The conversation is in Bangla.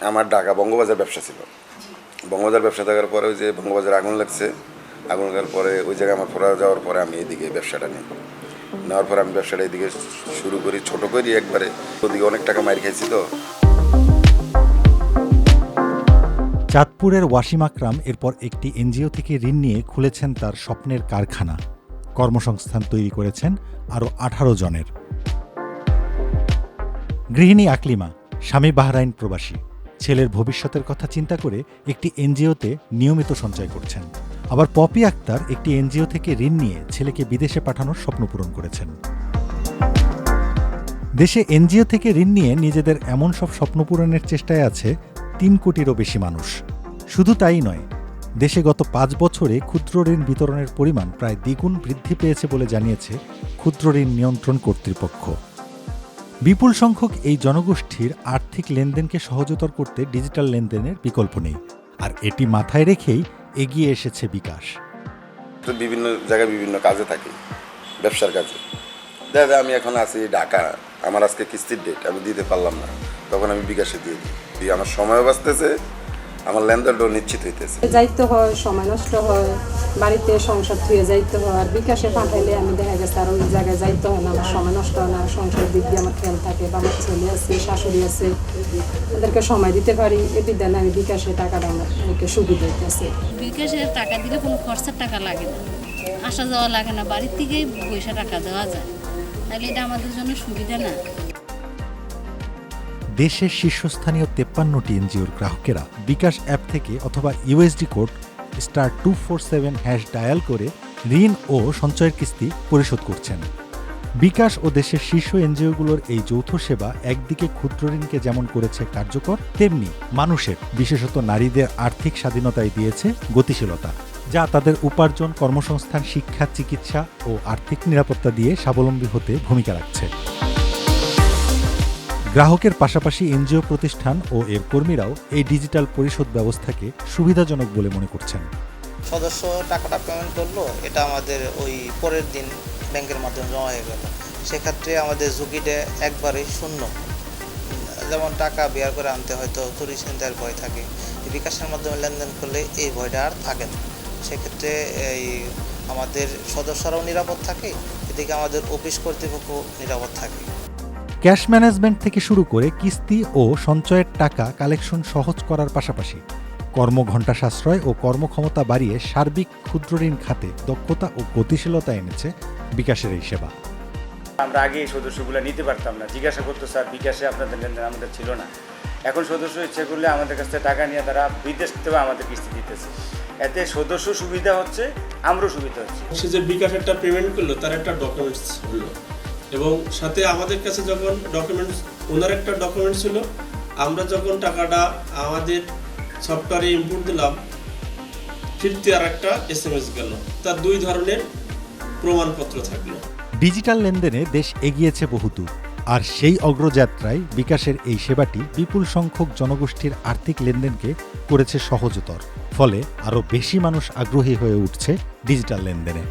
আমার ঢাকা বঙ্গবাজার ব্যবসা ছিল। বঙ্গবাজার ব্যবসা থাকার পরে ওই যে বঙ্গবাজার আগুন লাগছে, আগুন লাগার পরে ওই জায়গায় আমার ফোরা যাওয়ার পরে আমি এদিকে ব্যবসাটা নিই। নেওয়ার পরে আমি ব্যবসাটা এদিকে শুরু করি, ছোট করি একবারে। ওদিকে অনেক টাকা মার খাইছি তো। চাঁদপুরের ওয়াসিম আকরাম এরপর একটি এনজিও থেকে ঋণ নিয়ে খুলেছেন তার স্বপ্নের কারখানা। কর্মসংস্থান তৈরি করেছেন আরও আঠারো জনের। গৃহিণী আকলিমা, স্বামী বাহরাইন প্রবাসী। ছেলের ভবিষ্যতের কথা চিন্তা করে একটি এনজিওতে নিয়মিত সঞ্চয় করছেন। আবার পপি আক্তার একটি এনজিও থেকে ঋণ নিয়ে ছেলেকে বিদেশে পাঠানোর স্বপ্ন পূরণ করেছেন। দেশে এনজিও থেকে ঋণ নিয়ে নিজেদের এমন সব স্বপ্ন পূরণের চেষ্টায় আছে তিন কোটিরও বেশি মানুষ। শুধু তাই নয়, দেশে গত পাঁচ বছরে ক্ষুদ্র ঋণ বিতরণের পরিমাণ প্রায় দ্বিগুণ বৃদ্ধি পেয়েছে বলে জানিয়েছে ক্ষুদ্র ঋণ নিয়ন্ত্রণ কর্তৃপক্ষ। বিপুল সংখ্যক এই জনগোষ্ঠীর আর্থিক লেনদেনকে সহজতর করতে ডিজিটাল লেনদেনের বিকল্প নেই। আর এটি মাথায় রেখেই এগিয়ে এসেছে বিকাশ। বিভিন্ন জায়গায় বিভিন্ন কাজে থাকি, ব্যবসার কাজে। দেখা, আমি এখন আছি ঢাকা। আমার আজকে কিস্তির ডেট আমি দিতে পারলাম না। তখন আমি বিকাশে দিয়ে দিই। আমার সময় বাঁচতেছে আমার লেনদেনটাও নিশ্চিত হইতেছে। যাইতে হয় সময় নষ্ট হয় বাড়িতে সংসার থুয়ে যাইতে হয় আর বিকাশে পাঠাইলে আমি দেখা গেছে আর ওই জায়গায় যাইতে হয় না আমার সময় নষ্ট হয় না সংসার দিক দিয়ে আমার খেয়াল থাকে বা আমার ছেলে আছে শাশুড়ি আছে ওদেরকে সময় দিতে পারি এ বিদ্যালয়ে আমি বিকাশে টাকাটা আমার ওকে সুবিধা হইতেছে। বিকাশের টাকা দিলে কোনো খরচার টাকা লাগে না। আসা যাওয়া লাগে না বাড়ির থেকেই পয়সা টাকা দেওয়া যায়। তাহলে এটা আমাদের জন্য সুবিধা না। দেশের শীর্ষস্থানীয় তেপ্পান্নটি এনজিওর গ্রাহকেরা বিকাশ অ্যাপ থেকে অথবা USSD code star two four seven hash dial করে ঋণ ও সঞ্চয়ের কিস্তি পরিশোধ করছেন। বিকাশ ও দেশের শীর্ষ এনজিওগুলোর এই যৌথ সেবা একদিকে ক্ষুদ্র ঋণকে যেমন করেছে কার্যকর, তেমনি মানুষের, বিশেষত নারীদের আর্থিক স্বাধীনতায় দিয়েছে গতিশীলতা, যা তাদের উপার্জন, কর্মসংস্থান, শিক্ষা, চিকিৎসা ও আর্থিক নিরাপত্তা দিয়ে স্বাবলম্বী হতে ভূমিকা রাখছে। গ্রাহকের পাশাপাশি এনজিও প্রতিষ্ঠান ও এর কর্মীরাও এই ডিজিটাল পরিশোধ ব্যবস্থাকে সুবিধাজনক বলে মনে করছেন। সদস্য টাকাটা পেমেন্ট করল, এটা আমাদের ওই পরের দিন ব্যাংকের মাধ্যমে জমা হয়ে গেল। সেক্ষেত্রে আমাদের ঝুঁকিটা একবারেই শূন্য। যেমন টাকা বের করে আনতে হয়তো চুরি ছিনতাইয়ের ভয় থাকে। বিকাশের মাধ্যমে লেনদেন করলে এই ভয়টা আর থাকে না। সেক্ষেত্রে এই আমাদের সদস্যরাও নিরাপদ থাকে, এদিকে আমাদের অফিস কর্তৃপক্ষ নিরাপদ থাকে। ক্যাশ ম্যানেজমেন্ট থেকে শুরু করে কিস্তি ও সঞ্চয়ের টাকা কালেকশন সহজ করার পাশাপাশি কর্মঘণ্টা সাশ্রয় ও কর্মক্ষমতা বাড়িয়ে সার্বিক ক্ষুদ্রঋণ খাতে দক্ষতা ও গতিশীলতা এনেছে বিকাশের এই সেবা। আমরা আগে এই সদস্যগুলো নিতে পারতাম না। জিজ্ঞাসা করতো স্যার বিকাশে আপনাদের লেনদেন আমাদের ছিল না। এখন সদস্য ইচ্ছে করলে আমাদের কাছ থেকে টাকা নিয়ে তারা বিদেশ থেকেও আমাদের কিস্তি দিতেছে। এতে সদস্য সুবিধা হচ্ছে আমরাও সুবিধা হচ্ছে। সে যে বিকাশ একটা পেমেন্ট করল তার একটা ডকুমেন্টস হলো। এবং সাথে আমাদের কাছে যখন ডকুমেন্টস ওনার একটা ডকুমেন্টস ছিল, আমরা যখন টাকাটা আমাদের সফটওয়্যারে ইনপুট দিলাম, ফিরতি আর একটা এস এম এস গেল। তার দুই ধরনের প্রমাণপত্র থাকল। ডিজিটাল লেনদেনে দেশ এগিয়েছে বহুদূর, আর সেই অগ্রযাত্রায় বিকাশের এই সেবাটি বিপুল সংখ্যক জনগোষ্ঠীর আর্থিক লেনদেনকে করেছে সহজতর, ফলে আরও বেশি মানুষ আগ্রহী হয়ে উঠছে ডিজিটাল লেনদেনে।